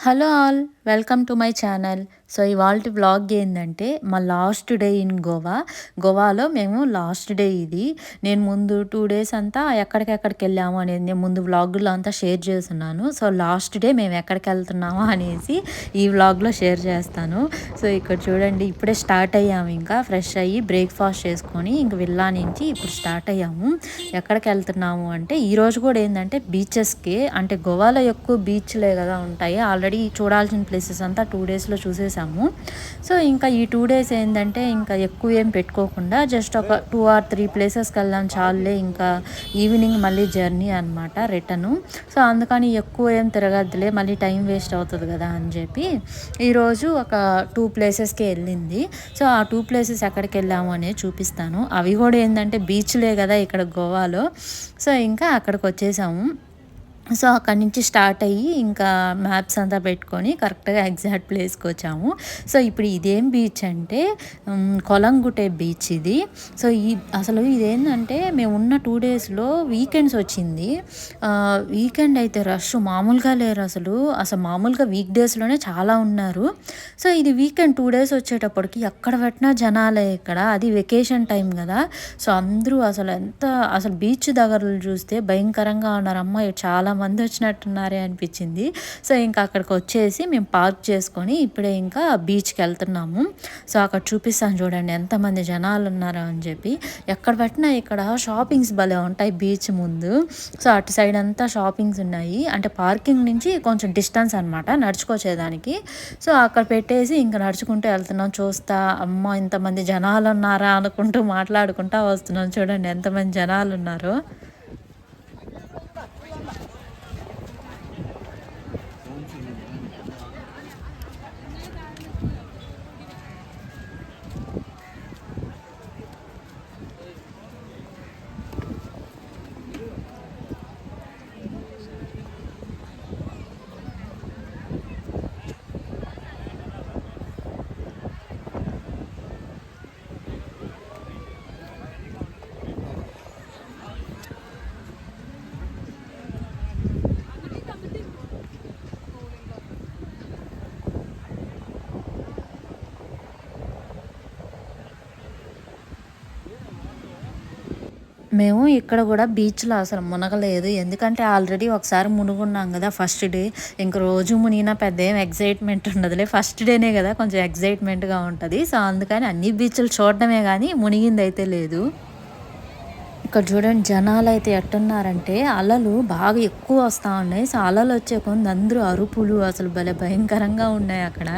Hello all. Welcome to my channel so ఇవాళ vlog ఏంటంటే మా లాస్ట్ డే ఇన్ గోవా గోవాలో మేము లాస్ట్ డే ఇది. నేను ముందు టూ డేస్ అంతా ఎక్కడికెక్కడికి వెళ్ళాము అనేది నేను ముందు వ్లాగ్లో అంతా షేర్ చేస్తున్నాను. సో లాస్ట్ డే మేము ఎక్కడికి వెళ్తున్నాము అనేసి ఈ వ్లాగ్లో షేర్ చేస్తాను. సో ఇక్కడ చూడండి ఇప్పుడే స్టార్ట్ అయ్యాము ఇంకా. ఫ్రెష్ అయ్యి బ్రేక్ఫాస్ట్ చేసుకొని ఇంక విల్లా నుంచి ఇప్పుడు స్టార్ట్ అయ్యాము. ఎక్కడికి వెళ్తున్నాము అంటే ఈరోజు కూడా ఏంటంటే బీచెస్కి అంటే గోవాలో ఎక్కువ బీచ్లే కదా ఉంటాయి. ఆల్రెడీ చూడాల్సిన ప్లేసెస్ అంతా టూ డేస్లో చూసేసాము. సో ఇంకా ఈ టూ డేస్ ఏంటంటే ఇంకా ఎక్కువ ఏం పెట్టుకోకుండా జస్ట్ ఒక టూ ఆర్ త్రీ ప్లేసెస్కి వెళ్ళాం చాలులే ఇంకా ఈవినింగ్ మళ్ళీ జర్నీ అనమాట రిటర్న్ సో అందుకని ఎక్కువ ఏం తిరగద్దులే మళ్ళీ టైం వేస్ట్ అవుతుంది కదా అని చెప్పి ఈరోజు ఒక టూ ప్లేసెస్కి వెళ్ళింది. సో ఆ టూ ప్లేసెస్ ఎక్కడికి వెళ్ళాము అనేది చూపిస్తాను. అవి కూడా ఏంటంటే బీచ్లే కదా ఇక్కడ గోవాలో. సో ఇంకా అక్కడికి వచ్చేసాము. సో అక్కడి నుంచి స్టార్ట్ అయ్యి ఇంకా మ్యాప్స్ అంతా పెట్టుకొని కరెక్ట్గా ఎగ్జాక్ట్ ప్లేస్కి వచ్చాము. సో ఇప్పుడు ఇదేం బీచ్ అంటే కొలంగుటే బీచ్ ఇది. సో ఈ అసలు ఇదేంటంటే మేము ఉన్న టూ డేస్లో వీకెండ్స్ వచ్చింది. వీకెండ్ అయితే రష్ మామూలుగా లేరు అసలు. అసలు మామూలుగా వీక్ డేస్లోనే చాలా ఉన్నారు. సో ఇది వీకెండ్ టూ డేస్ వచ్చేటప్పటికి ఎక్కడ పెట్టినా జనాలే ఇక్కడ. అది వెకేషన్ టైం కదా. సో అందరూ అసలు ఎంత అసలు బీచ్ దగ్గరలు చూస్తే భయంకరంగా ఉన్నారు. అమ్మాయి చాలా మంది వచ్చినట్టున్నారే అనిపించింది. సో ఇంకా అక్కడికి వచ్చేసి మేము పార్క్ చేసుకొని ఇప్పుడే ఇంకా బీచ్కి వెళ్తున్నాము. సో అక్కడ చూపిస్తాను చూడండి ఎంతమంది జనాలు ఉన్నారో అని చెప్పి. ఎక్కడ పట్టినా ఇక్కడ షాపింగ్స్ భలే ఉంటాయి బీచ్ ముందు. సో అటు సైడ్ అంతా షాపింగ్స్ ఉన్నాయి. అంటే పార్కింగ్ నుంచి కొంచెం డిస్టెన్స్ అనమాట నడుచుకొచ్చేదానికి. సో అక్కడ పెట్టేసి ఇంకా నడుచుకుంటూ వెళ్తున్నాం. చూస్తా అమ్మ ఇంతమంది జనాలు ఉన్నారా అనుకుంటూ మాట్లాడుకుంటా వస్తున్నాం. చూడండి ఎంతమంది జనాలు ఉన్నారో మేము ఇక్కడ కూడా బీచ్లో అసలు మునగలేదు. ఎందుకంటే ఆల్రెడీ ఒకసారి మునుగున్నాం కదా ఫస్ట్ డే. ఇంక రోజు మునిగినా పెద్ద ఏం ఎగ్జైట్మెంట్ ఉండదులే. ఫస్ట్ డేనే కదా కొంచెం ఎగ్జైట్మెంట్గా ఉంటుంది. సో అందుకని అన్ని బీచ్లు చూడడమే కానీ మునిగింది అయితే లేదు. ఇక్కడ చూడండి జనాలు అయితే ఎట్టున్నారంటే అలలు బాగా ఎక్కువ వస్తూ ఉన్నాయి. సో అలలు వచ్చే కొంత అందరూ అరుపులు అసలు భలే భయంకరంగా ఉన్నాయి అక్కడ.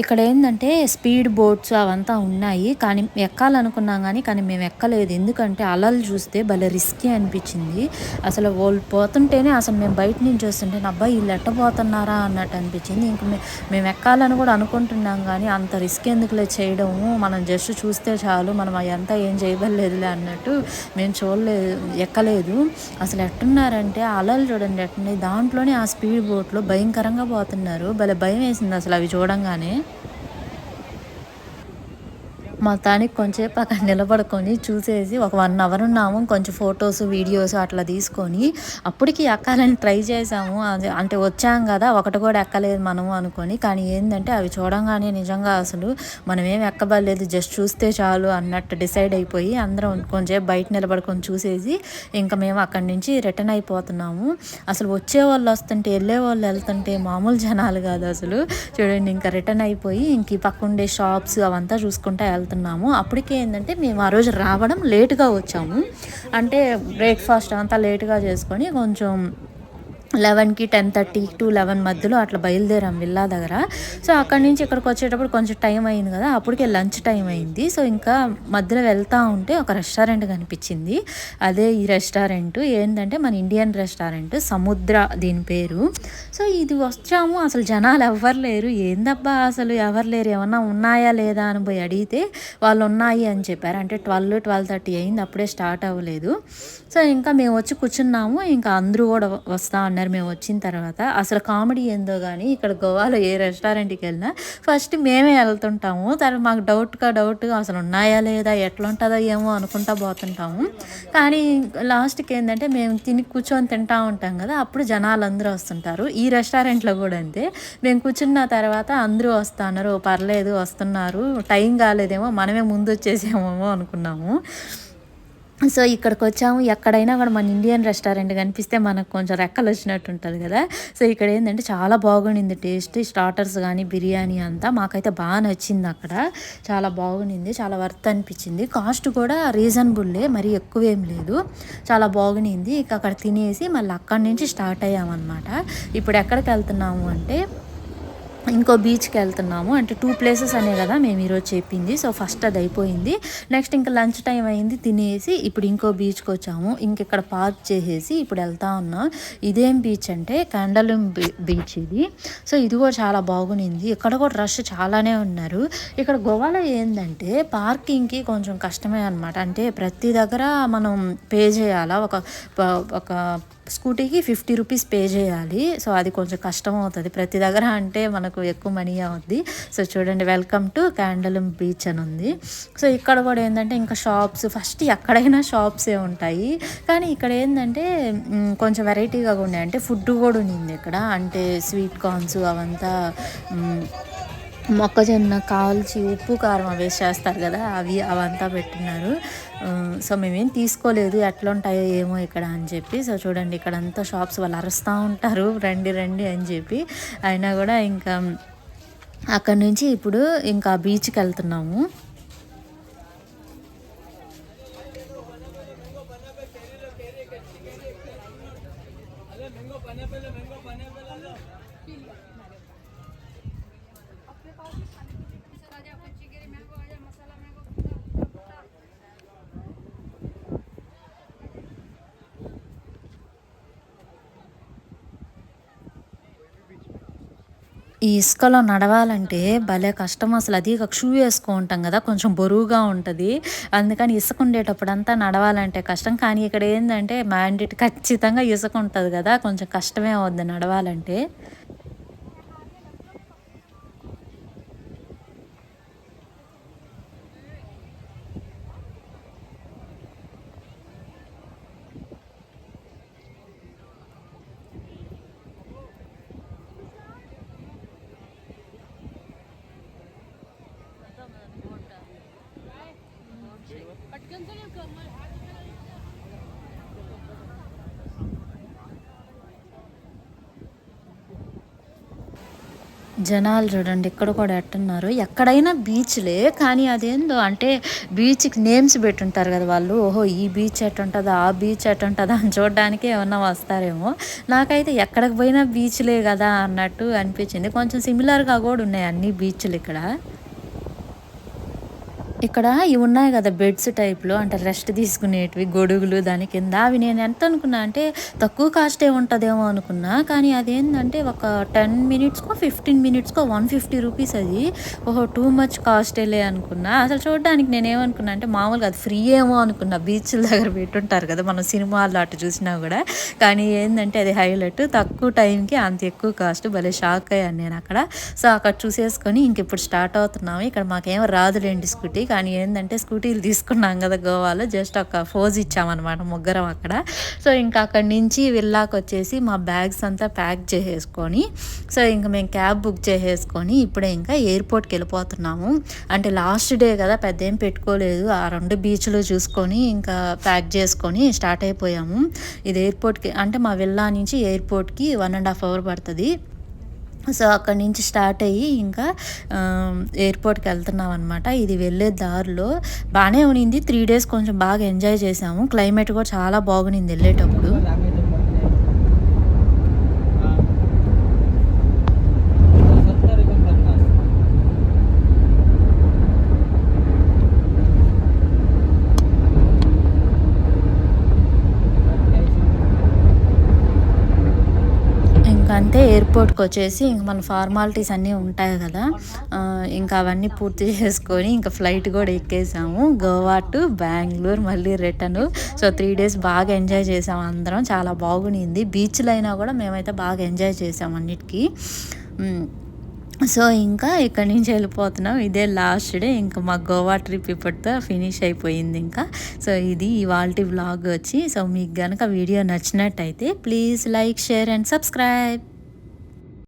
ఇక్కడ ఏంటంటే స్పీడ్ బోట్స్ అవంతా ఉన్నాయి. కానీ ఎక్కాలనుకున్నాం కానీ కానీ మేము ఎక్కలేదు. ఎందుకంటే అలలు చూస్తే భలే రిస్కీ అనిపించింది. అసలు వాళ్ళు పోతుంటేనే అసలు మేము బయట నుంచి వస్తుంటే అబ్బాయి వీళ్ళు ఎట్టపోతున్నారా అన్నట్టు అనిపించింది. ఇంక మేము ఎక్కాలని కూడా అనుకుంటున్నాం కానీ అంత రిస్క్ ఎందుకులే చేయడము. మనం జస్ట్ చూస్తే చాలు. మనం అదంతా ఏం చేయబడలేదులే అన్నట్టు మేము చూడలేదు ఎక్కలేదు. అసలు ఎట్టున్నారంటే అలలు చూడండి ఎట్టున్నాయి. దాంట్లోనే ఆ స్పీడ్ బోట్లో భయంకరంగా పోతున్నారు. భలే భయం వేసింది అసలు అవి చూడంగానే. మొత్తానికి కొంచెంసేపు అక్కడ నిలబడుకొని చూసేసి ఒక వన్ అవర్ ఉన్నాము. కొంచెం ఫొటోస్ వీడియోస్ అట్లా తీసుకొని అప్పటికి ఎక్కాలని ట్రై చేసాము అంటే వచ్చాం కదా ఒకటి కూడా ఎక్కలేదు మనము అనుకొని. కానీ ఏంటంటే అవి చూడంగానే నిజంగా అసలు మనం ఏం ఎక్కబడలేదు. జస్ట్ చూస్తే చాలు అన్నట్టు డిసైడ్ అయిపోయి అందరం కొంచెం బయట నిలబడుకొని చూసేసి ఇంకా మేము అక్కడి నుంచి రిటర్న్ అయిపోతున్నాము. అసలు వచ్చే వాళ్ళు వస్తుంటే వెళ్ళే వాళ్ళు వెళ్తుంటే మామూలు జనాలు కాదు అసలు. చూడండి ఇంకా రిటర్న్ అయిపోయి ఇంక ఈ పక్కుండే షాప్స్ అవంతా చూసుకుంటా వెళ్తాం వెళ్తున్నాము. అప్పటికే ఏంటంటే మేము ఆ రోజు రావడం లేటుగా వచ్చాము. అంటే బ్రేక్ఫాస్ట్ అంతా లేటుగా చేసుకొని కొంచెం లెవెన్కి టెన్ థర్టీ టు లెవెన్ మధ్యలో అట్లా బయలుదేరాం విల్లా దగ్గర. సో అక్కడి నుంచి ఇక్కడికి వచ్చేటప్పుడు కొంచెం టైం అయింది కదా అప్పటికే లంచ్ టైం అయింది. సో ఇంకా మధ్యలో వెళ్తూ ఉంటే ఒక రెస్టారెంట్ కనిపించింది. అదే ఈ రెస్టారెంట్ ఏంటంటే మన ఇండియన్ రెస్టారెంట్ సముద్ర దీని పేరు. సో ఇది వచ్చాము అసలు జనాలు ఎవ్వరు లేరు. ఏందబ్బా అసలు ఎవరు లేరు ఏమన్నా ఉన్నాయా లేదా అని పోయి అడిగితే వాళ్ళు ఉన్నాయి అని చెప్పారు. అంటే ట్వెల్వ్ ట్వెల్వ్ థర్టీ అయింది అప్పుడే స్టార్ట్ అవ్వలేదు. సో ఇంకా మేము వచ్చి కూర్చున్నాము ఇంకా అందరూ కూడా వస్తా ఉన్నారు. అన్నారు మేము వచ్చిన తర్వాత అసలు కామెడీ ఏందో కానీ ఇక్కడ గోవాలో ఏ రెస్టారెంట్కి వెళ్ళినా ఫస్ట్ మేమే వెళ్తుంటాము. తర్వాత మాకు డౌట్గా డౌట్గా అసలు ఉన్నాయా లేదా ఎట్లా ఉంటుందో ఏమో అనుకుంటా పోతుంటాము. కానీ లాస్ట్కి ఏంటంటే మేము తిని కూర్చొని తింటా ఉంటాం కదా అప్పుడు జనాలు అందరూ వస్తుంటారు. ఈ రెస్టారెంట్లో కూడా అంతే. మేము కూర్చున్న తర్వాత అందరూ వస్తున్నారు. పర్లేదు వస్తున్నారు. టైం కాలేదేమో మనమే ముందు వచ్చేసేమో అనుకున్నాము. సో ఇక్కడికి వచ్చాము ఎక్కడైనా కూడా మన ఇండియన్ రెస్టారెంట్ కనిపిస్తే మనకు కొంచెం రెక్కలు వచ్చినట్టు ఉంటుంది కదా. సో ఇక్కడ ఏంటంటే చాలా బాగుండింది టేస్ట్. స్టార్టర్స్ కానీ బిర్యానీ అంతా మాకైతే బాగా నచ్చింది అక్కడ. చాలా బాగుండింది. చాలా వర్త్ అనిపించింది. కాస్ట్ కూడా రీజనబుల్లే మరి ఎక్కువేం లేదు. చాలా బాగుండింది. ఇక అక్కడ తినేసి మళ్ళీ అక్కడి నుంచి స్టార్ట్ అయ్యామన్నమాట. ఇప్పుడు ఎక్కడికి వెళ్తున్నాము అంటే ఇంకో బీచ్కి వెళ్తున్నాము. అంటే టూ ప్లేసెస్ అనే కదా మేము ఈరోజు చెప్పింది. సో ఫస్ట్ అది అయిపోయింది. నెక్స్ట్ ఇంకా లంచ్ టైం అయింది. తినేసి ఇప్పుడు ఇంకో బీచ్కి వచ్చాము. ఇంకెక్కడ పార్క్ చేసేసి ఇప్పుడు వెళ్తా ఉన్నాం. ఇదేం బీచ్ అంటే కండలం బీచ్ ఇది. సో ఇది కూడా చాలా బాగునింది ఇక్కడ కూడా రష్ చాలానే ఉన్నారు. ఇక్కడ గోవాలో ఏంటంటే పార్కింగ్కి కొంచెం కష్టమే అనమాట అంటే ప్రతి దగ్గర మనం పే చేయాలా? ఒక ఒక స్కూటీకి ఫిఫ్టీ రూపీస్ పే చేయాలి. సో అది కొంచెం కష్టం అవుతుంది ప్రతి దగ్గర అంటే మనకు ఎక్కువ మనీ అవుద్ది. సో చూడండి వెల్కమ్ టు క్యాండలం బీచ్ అని ఉంది. సో ఇక్కడ కూడా ఏంటంటే ఇంకా షాప్స్ ఫస్ట్ ఎక్కడైనా షాప్సే ఉంటాయి. కానీ ఇక్కడ ఏంటంటే కొంచెం వెరైటీగా ఉన్నాయి. అంటే ఫుడ్ కూడా ఉన్నింది ఇక్కడ. అంటే స్వీట్ కార్న్స్ అవంతా మొక్కజొన్న కాల్చి ఉప్పు కారం అవి చేస్తారు కదా అవి అవంతా పెట్టినారు. సో మేమేం తీసుకోలేదు ఎట్లా ఉంటాయో ఏమో ఇక్కడ అని చెప్పి. సో చూడండి ఇక్కడ అంతా షాప్స్ వాళ్ళు అరుస్తూ ఉంటారు రండి రండి అని చెప్పి. అయినా కూడా ఇంకా అక్కడ నుంచి ఇప్పుడు ఇంకా బీచ్కి వెళ్తున్నాము. ఈ ఇసుకలో నడవాలంటే భలే కష్టం. అసలు అది ఒక షూ వేసుకుంటాం కదా కొంచెం బరువుగా ఉంటుంది. అందుకని ఇసుక ఉండేటప్పుడు అంతా నడవాలంటే కష్టం. కానీ ఇక్కడ ఏంటంటే మ్యాండేట్ ఖచ్చితంగా ఇసుక ఉంటుంది కదా కొంచెం కష్టమే అవుద్ది నడవాలంటే. జనాలు చూడండి ఇక్కడ కూడా ఎట్టున్నారు. ఎక్కడైనా బీచ్లే కానీ అదేందో అంటే బీచ్కి నేమ్స్ పెట్టుంటారు కదా వాళ్ళు. ఓహో ఈ బీచ్ ఎట్టుంటుందా ఆ బీచ్ ఎట్టుంటుందా అని చూడడానికి ఏమన్నా వస్తారేమో. నాకైతే ఎక్కడికి పోయినా బీచ్లే కదా అన్నట్టు అనిపించింది. కొంచెం సిమిలర్గా కూడా ఉన్నాయి అన్ని బీచ్లు ఇక్కడ. ఇక్కడ ఇవి ఉన్నాయి కదా బెడ్స్ టైప్లో అంటే రెస్ట్ తీసుకునేటివి గొడుగులు దాని కింద. అవి నేను ఎంత అనుకున్నా అంటే తక్కువ కాస్టే ఉంటుందేమో అనుకున్నా కానీ అదేంటంటే ఒక టెన్ మినిట్స్కో ఫిఫ్టీన్ మినిట్స్కో వన్ ఫిఫ్టీ రూపీస్ అది ఓహో టూ మచ్ కాస్టేలే అనుకున్నా. అసలు చూడడానికి నేనేమనుకున్నా అంటే మామూలుగా అది ఫ్రీ ఏమో అనుకున్నా. బీచ్ల దగ్గర పెట్టుంటారు కదా మనం సినిమాల్లో అటు చూసినా కూడా. కానీ ఏంటంటే అది హైలైట్ తక్కువ టైంకి అంత ఎక్కువ కాస్ట్ భలే షాక్ అయ్యాను నేను అక్కడ. సో అక్కడ చూసేసుకొని ఇంక ఇప్పుడు స్టార్ట్ అవుతున్నాము. ఇక్కడ మాకేమో రాదులేండి స్కూటీ. కానీ ఏంటంటే స్కూటీలు తీసుకున్నాం కదా గోవాలో జస్ట్ ఒక ఫోజ్ ఇచ్చామన్నమాట ముగ్గురం అక్కడ. సో ఇంకా అక్కడి నుంచి విల్లాకి వచ్చేసి మా బ్యాగ్స్ అంతా ప్యాక్ చేసేసుకొని సో ఇంకా మేము క్యాబ్ బుక్ చేసేసుకొని ఇప్పుడే ఇంకా ఎయిర్పోర్ట్కి వెళ్ళిపోతున్నాము. అంటే లాస్ట్ డే కదా పెద్ద ఏం పెట్టుకోలేదు. ఆ రెండు బీచ్లు చూసుకొని ఇంకా ప్యాక్ చేసుకొని స్టార్ట్ అయిపోయాము. ఇది ఎయిర్పోర్ట్కి అంటే మా విల్లా నుంచి ఎయిర్పోర్ట్కి వన్ అండ్ హాఫ్ అవర్ పడుతుంది. సో అక్కడి నుంచి స్టార్ట్ అయ్యి ఇంకా ఎయిర్పోర్ట్కి వెళ్తున్నాం అనమాట ఇది వెళ్ళే దారిలో బాగానే ఉనింది. త్రీ డేస్ కొంచెం బాగా ఎంజాయ్ చేసాము. క్లైమేట్ కూడా చాలా బాగునింది వెళ్ళేటప్పుడు అంతే ఎయిర్పోర్ట్కి వచ్చేసి ఇంక మన ఫార్మాలిటీస్ అన్నీ ఉంటాయి కదా. ఇంకా అవన్నీ పూర్తి చేసుకొని ఇంకా ఫ్లైట్ కూడా ఎక్కేసాము. గోవా టు బెంగళూరు మళ్ళీ రిటర్న్ సో త్రీ డేస్ బాగా ఎంజాయ్ చేసాం అందరం. చాలా బాగునింది. బీచ్లు అయినా కూడా మేమైతే బాగా ఎంజాయ్ చేసాం అన్నిటికీ. సో ఇంకా ఇక్కడి నుంచి వెళ్ళిపోతున్నాం. ఇదే లాస్ట్ డే. ఇంకా మా గోవా ట్రిప్ ఇప్పటితో ఫినిష్ అయిపోయింది ఇంకా. సో ఇది ఇవాల్టి వ్లాగ్ వచ్చి. సో మీకు కనుక వీడియో నచ్చినట్టయితే please like share and subscribe.